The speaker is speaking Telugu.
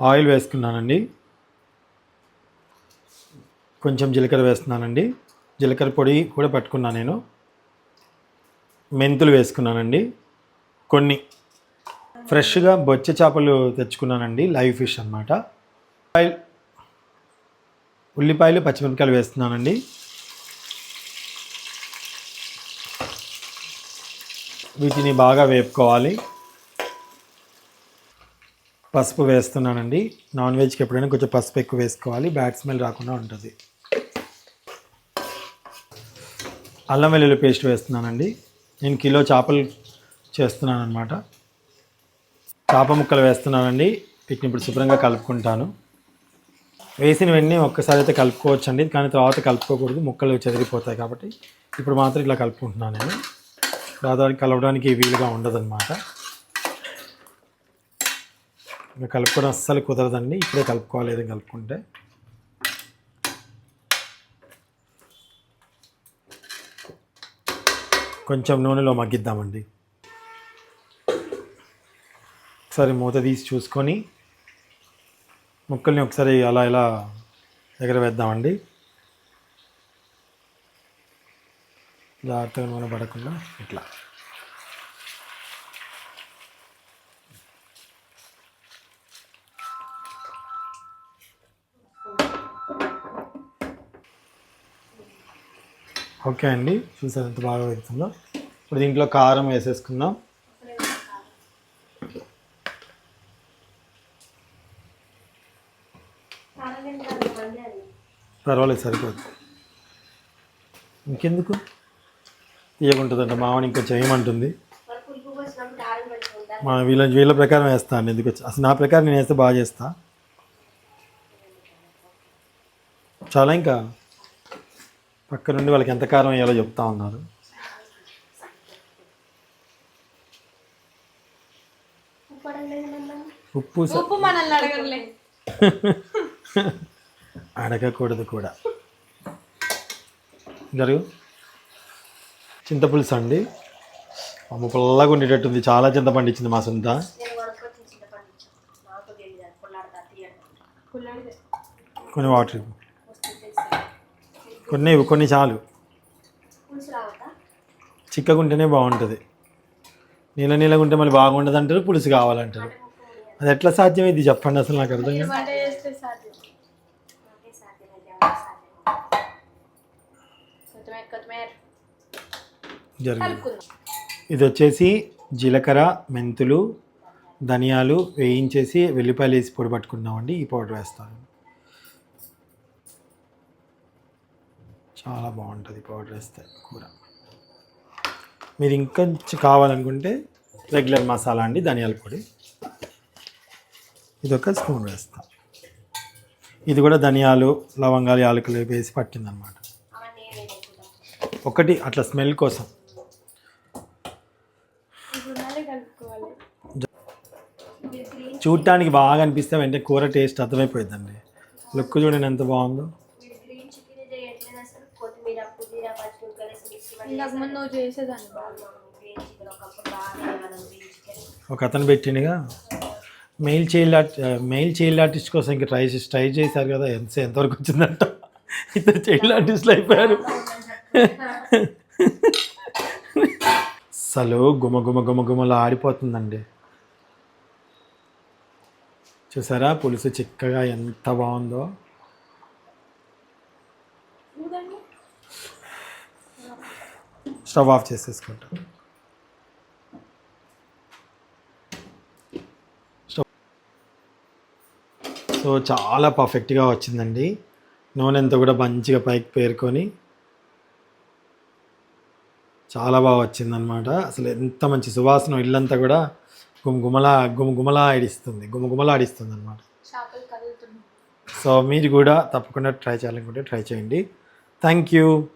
ఆయిల్ వేసుకున్నానండి. కొంచెం జీలకర్ర వేస్తున్నానండి. జీలకర్ర పొడి కూడా పట్టుకున్నాను నేను. మెంతులు వేసుకున్నానండి. కొన్ని ఫ్రెష్గా బొచ్చ చేపలు తెచ్చుకున్నానండి. లైవ్ ఫిష్ అనమాట ఉల్లిపాయలు పచ్చిమిరపకాయలు వేస్తున్నానండి. వీటిని బాగా వేపుకోవాలి. పసుపు వేస్తున్నానండి. నాన్ వెజ్కి ఎప్పుడైనా కొంచెం పసుపు ఎక్కువ వేసుకోవాలి. బ్యాడ్ స్మెల్ రాకుండా ఉంటుంది. అల్లం వెల్లుల్లి పేస్ట్ వేస్తున్నానండి. నేను కిలో చేపలు చేస్తున్నాను అనమాట చేప ముక్కలు వేస్తున్నానండి. వీటిని ఇప్పుడు శుభ్రంగా కలుపుకుంటాను. వేసిన వెంటనే ఒక్కసారి అయితే కలుపుకోవచ్చండి. కానీ తర్వాత కలుపుకోకూడదు. ముక్కలు చెదిరిపోతాయి కాబట్టి ఇప్పుడు మాత్రం ఇట్లా కలుపుకుంటున్నాను నేను. దాదాపు కలవడానికి వీలుగా ఉండదన్నమాట. ఇంకా కలుపుకోవడం అస్సలు కుదరదండి. ఇప్పుడే కలుపుకోవాలి కలుపుకుంటే. కొంచెం నూనెలో మగ్గిద్దామండి. ఒకసారి మూత తీసి చూసుకొని ముక్కల్ని ఒకసారి అలా ఇలా ఎగరవేద్దామండి జాగ్రత్తగా నూనె పడకుండా ఇట్లా. ఓకే అండి. చూసారు ఎంత బాగా వెళ్తుందో. ఇప్పుడు దీంట్లో కారం వేసేసుకుందాం. పర్వాలేదు సరిపోదు. ఇంకెందుకు? తీయకుంటుందంట మామని ఇంకా చేయమంటుంది. మా వీళ్ళ వీళ్ళ ప్రకారం వేస్తాను ఎందుకు వచ్చి- అసలు నా ప్రకారం నేను వేస్తే బాగా చేస్తా. చాలా ఇంకా? పక్క నుండి వాళ్ళకి ఎంత కారం వేయాలో చెప్తా ఉన్నారు. ఉప్పు స- ఉప్పు మనల్ని అడగలే అడగకూడదు కూడా. జరుగు చింతపులుసు అండి. అమ్మ పుల్లగా ఉండేటట్టుంది చాలా చింతపండు ఇచ్చింది మా సొంత. కొన్ని వాటర్ ఇవ్వు. కొన్ని కొన్ని చాలు. చిక్కగుంటేనే బాగుంటుంది. నీళ్ళ నీళ్ళగా ఉంటే మళ్ళీ బాగుండదు అంటారు పులుసు కావాలంటారు. అది ఎట్లా సాధ్యమైంది చెప్పండి అసలు నాకు అర్థం కాదు. వంట ఇది వచ్చేసి జీలకర్ర మెంతులు ధనియాలు వేయించేసి వెల్లిపాయలు వేసి పొడి పట్టుకున్నామండి ఈ పౌడర్ వేస్తాను. చాలా బాగుంటుంది పౌడర్ వేస్తే కూర. మీరు ఇంకొంచెం కావాలనుకుంటే రెగ్యులర్ మసాలా అండి ధనియాల పొడి. ఇది ఒక స్పూన్ వేస్తాం. ఇది కూడా ధనియాలు లవంగాలు యాలకులు వేసి పట్టిందనమాట. ఒకటి అట్లా స్మెల్ కోసం. చూడటానికి బాగా అనిపిస్తే వెంటనే కూర టేస్ట్ అర్థమైపోయిందండి లుక్ చూడండి ఎంత బాగుందో. అసలు కొత్తిమీర పుదీనా పచ్చిమిరపకాయలు వేసి మిక్సీ పట్టి ఇంతకు ముందు నువ్వు చేసేదాన్ని బాగా గ్రీన్ చికెన్ ఒక అతను పెట్టిండుగా. Male child art male child artist కోసం ఇంకా ట్రై చేసి ట్రై చేశారు కదా ఎంత ఎంతవరకు వచ్చిందంట. ఇద్దరు చైల్డ్ ఆర్టిస్ట్లు అయిపోయారు. అసలు గుమ గుమ గుమ గుమలు ఆడిపోతుందండి. చూసారా పులుసు చిక్కగా ఎంత బాగుందో. Stove off చేసేసుకుంటాం. సో చాలా పర్ఫెక్ట్గా వచ్చిందండి. నూనె అంతా కూడా మంచిగా పైకి పేరుకొని చాలా బాగా వచ్చిందనమాట అసలు ఎంత మంచి సువాసన ఇల్లంతా కూడా గుమగుమలా గుమగుమలా ఆడిస్తుంది గుమగుమలా ఆడిస్తుంది అనమాట సో మీరు కూడా తప్పకుండా ట్రై చేయాలనుకుంటే ట్రై చేయండి. Thank you